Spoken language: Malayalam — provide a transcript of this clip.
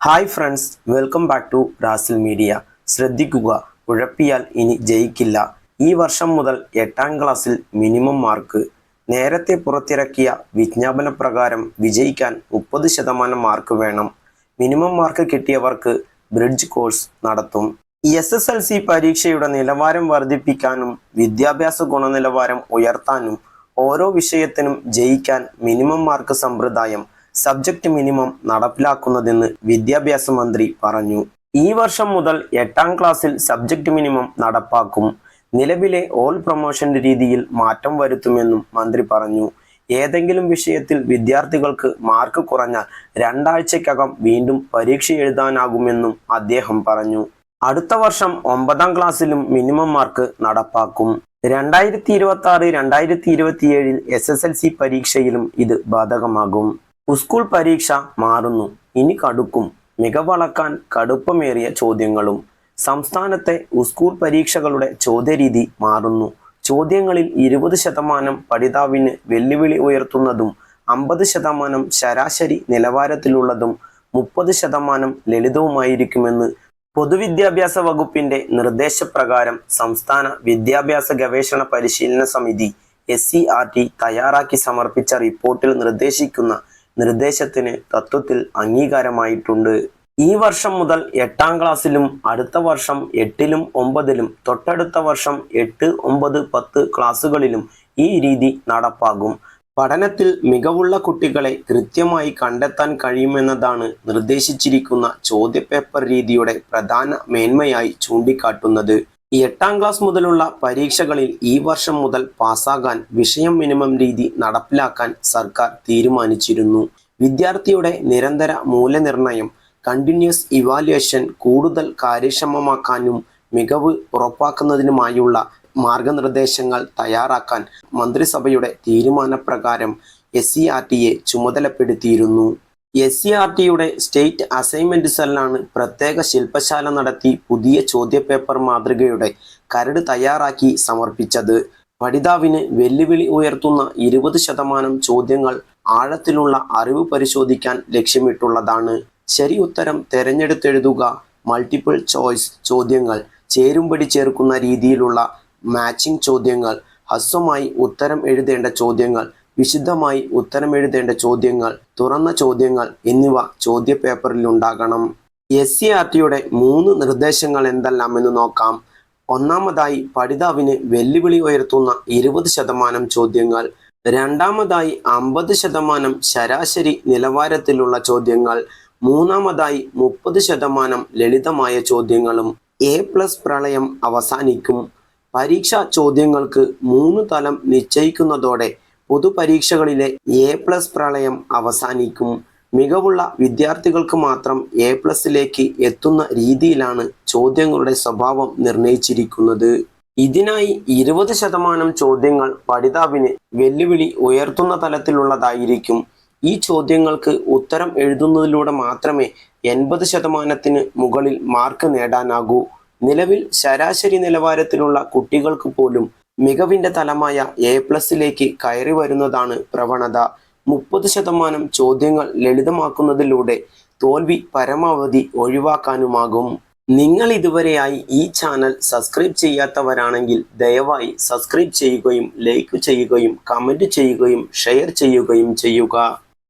Hi friends welcome back to റാസിൽ media ശ്രദ്ധിക്കുക ഉഴപ്പിയാൽ ഇനി ജയിക്കില്ല. ഈ വർഷം മുതൽ എട്ടാം ക്ലാസ്സിൽ മിനിമം മാർക്ക് നേരത്തെ പുറത്തിറക്കിയ വിജ്ഞാപന പ്രകാരം വിജയിക്കാൻ മുപ്പത് ശതമാനം മാർക്ക് വേണം. മിനിമം മാർക്ക് കിട്ടിയവർക്ക് ബ്രിഡ്ജ് കോഴ്സ് നടത്തും. എസ് എസ് എൽ സി പരീക്ഷയുടെ നിലവാരം വർദ്ധിപ്പിക്കാനും വിദ്യാഭ്യാസ ഗുണനിലവാരം ഉയർത്താനും ഓരോ വിഷയത്തിനും ജയിക്കാൻ മിനിമം മാർക്ക് സമ്പ്രദായം സബ്ജക്റ്റ് മിനിമം നടപ്പിലാക്കുന്നതെന്ന് വിദ്യാഭ്യാസ മന്ത്രി പറഞ്ഞു. ഈ വർഷം മുതൽ എട്ടാം ക്ലാസ്സിൽ സബ്ജക്റ്റ് മിനിമം നടപ്പാക്കും. നിലവിലെ ഓൾ പ്രൊമോഷൻ രീതിയിൽ മാറ്റം വരുത്തുമെന്നും മന്ത്രി പറഞ്ഞു. ഏതെങ്കിലും വിഷയത്തിൽ വിദ്യാർത്ഥികൾക്ക് മാർക്ക് കുറഞ്ഞാൽ രണ്ടാഴ്ചക്കകം വീണ്ടും പരീക്ഷ എഴുതാനാകുമെന്നും അദ്ദേഹം പറഞ്ഞു. അടുത്ത വർഷം ഒമ്പതാം ക്ലാസ്സിലും മിനിമം മാർക്ക് നടപ്പാക്കും. രണ്ടായിരത്തി ഇരുപത്തി ആറ് രണ്ടായിരത്തി ഇരുപത്തിയേഴിൽ എസ് എസ് എൽ സി പരീക്ഷയിലും ഇത് ബാധകമാകും. സ്കൂൾ പരീക്ഷ മാറുന്നു. ഇനി കടുക്കും. മികവളക്കാൻ കടുപ്പമേറിയ ചോദ്യങ്ങളും. സംസ്ഥാനത്തെ സ്കൂൾ പരീക്ഷകളുടെ ചോദ്യരീതി മാറുന്നു. ചോദ്യങ്ങളിൽ ഇരുപത് ശതമാനം പഠിതാവിന് വെല്ലുവിളി ഉയർത്തുന്നതും അമ്പത് ശതമാനം ശരാശരി നിലവാരത്തിലുള്ളതും മുപ്പത് ശതമാനം ലളിതവുമായിരിക്കുമെന്ന് പൊതുവിദ്യാഭ്യാസ വകുപ്പിന്റെ നിർദ്ദേശപ്രകാരം സംസ്ഥാന വിദ്യാഭ്യാസ ഗവേഷണ പരിശീലന സമിതി എസ് ടി തയ്യാറാക്കി സമർപ്പിച്ച റിപ്പോർട്ടിൽ നിർദ്ദേശിക്കുന്ന നിർദ്ദേശത്തിന് തത്വത്തിൽ അംഗീകാരമായിട്ടുണ്ട്. ഈ വർഷം മുതൽ എട്ടാം ക്ലാസ്സിലും അടുത്ത വർഷം എട്ടിലും ഒമ്പതിലും തൊട്ടടുത്ത വർഷം എട്ട് ഒമ്പത് പത്ത് ക്ലാസ്സുകളിലും ഈ രീതി നടപ്പാകും. പഠനത്തിൽ മികവുള്ള കുട്ടികളെ കൃത്യമായി കണ്ടെത്താൻ കഴിയുമെന്നതാണ് നിർദ്ദേശിച്ചിരിക്കുന്ന ചോദ്യപേപ്പർ രീതിയുടെ പ്രധാന മേന്മയായി ചൂണ്ടിക്കാട്ടുന്നത്. എട്ടാം ക്ലാസ് മുതലുള്ള പരീക്ഷകളിൽ ഈ വർഷം മുതൽ പാസ്സാകാൻ വിഷയം മിനിമം രീതി നടപ്പിലാക്കാൻ സർക്കാർ തീരുമാനിച്ചിരുന്നു. വിദ്യാർത്ഥിയുടെ നിരന്തര മൂല്യനിർണയം കണ്ടിന്യൂസ് ഇവാലുവേഷൻ കൂടുതൽ കാര്യക്ഷമമാക്കാനും മികവ് ഉറപ്പാക്കുന്നതിനുമായുള്ള മാർഗനിർദ്ദേശങ്ങൾ തയ്യാറാക്കാൻ മന്ത്രിസഭയുടെ തീരുമാനപ്രകാരം എസ് സി ആർ ടിയെ ചുമതലപ്പെടുത്തിയിരുന്നു. എസ് സി ആർ ടിയുടെ സ്റ്റേറ്റ് അസൈൻമെന്റ് സെല്ലാണ് പ്രത്യേക ശില്പശാല നടത്തി പുതിയ ചോദ്യപേപ്പർ മാതൃകയുടെ കരട് തയ്യാറാക്കി സമർപ്പിച്ചത്. പഠിതാവിന് വെല്ലുവിളി ഉയർത്തുന്ന ഇരുപത് ശതമാനം ചോദ്യങ്ങൾ ആഴത്തിലുള്ള അറിവ് പരിശോധിക്കാൻ ലക്ഷ്യമിട്ടുള്ളതാണ്. ശരി ഉത്തരം തിരഞ്ഞെടുത്തെഴുതുക. മൾട്ടിപ്പിൾ ചോയ്സ് ചോദ്യങ്ങൾ. ചേരുംപടി ചേർക്കുന്ന രീതിയിലുള്ള മാച്ചിങ് ചോദ്യങ്ങൾ. ഹസ്വമായി ഉത്തരം എഴുതേണ്ട ചോദ്യങ്ങൾ. വിശുദ്ധമായി ഉത്തരമെഴുതേണ്ട ചോദ്യങ്ങൾ തുറന്ന ചോദ്യങ്ങൾ എന്നിവ ചോദ്യപേപ്പറിൽ ഉണ്ടാകണം എസ് സി ആർ ടിയുടെ മൂന്ന് നിർദ്ദേശങ്ങൾ എന്തെല്ലാം എന്ന് നോക്കാം. ഒന്നാമതായി പഠിതാവിന് വെല്ലുവിളി ഉയർത്തുന്ന ഇരുപത് ശതമാനം ചോദ്യങ്ങൾ. രണ്ടാമതായി അമ്പത് ശതമാനം ശരാശരി നിലവാരത്തിലുള്ള ചോദ്യങ്ങൾ. മൂന്നാമതായി മുപ്പത് ശതമാനം ലളിതമായ ചോദ്യങ്ങളും. എ പ്ലസ് പ്രളയം അവസാനിക്കും. പരീക്ഷാ ചോദ്യങ്ങൾക്ക് മൂന്ന് തലം നിശ്ചയിക്കുന്നതോടെ പൊതുപരീക്ഷകളിലെ എ പ്ലസ് പ്രളയം അവസാനിക്കും. മികവുള്ള വിദ്യാർത്ഥികൾക്ക് മാത്രം എ പ്ലസിലേക്ക് എത്തുന്ന രീതിയിലാണ് ചോദ്യങ്ങളുടെ സ്വഭാവം നിർണയിച്ചിരിക്കുന്നത്. ഇതിനായി ഇരുപത് ശതമാനം ചോദ്യങ്ങൾ പഠിതാവിന് വെല്ലുവിളി ഉയർത്തുന്ന തലത്തിലുള്ളതായിരിക്കും. ഈ ചോദ്യങ്ങൾക്ക് ഉത്തരം എഴുതുന്നതിലൂടെ മാത്രമേ എൺപത് ശതമാനത്തിന് മുകളിൽ മാർക്ക് നേടാനാകൂ. നിലവിൽ ശരാശരി നിലവാരത്തിലുള്ള കുട്ടികൾക്ക് പോലും മികവിന്റെ തലമായ എ പ്ലസിലേക്ക് കയറി വരുന്നതാണ് പ്രവണത. മുപ്പത് ശതമാനം ചോദ്യങ്ങൾ ലളിതമാക്കുന്നതിലൂടെ തോൽവി പരമാവധി ഒഴിവാക്കാനുമാകും. നിങ്ങൾ ഇതുവരെയായി ഈ ചാനൽ സബ്സ്ക്രൈബ് ചെയ്യാത്തവരാണെങ്കിൽ ദയവായി സബ്സ്ക്രൈബ് ചെയ്യുകയും ലൈക്ക് ചെയ്യുകയും കമന്റ് ചെയ്യുകയും ഷെയർ ചെയ്യുകയും ചെയ്യുക.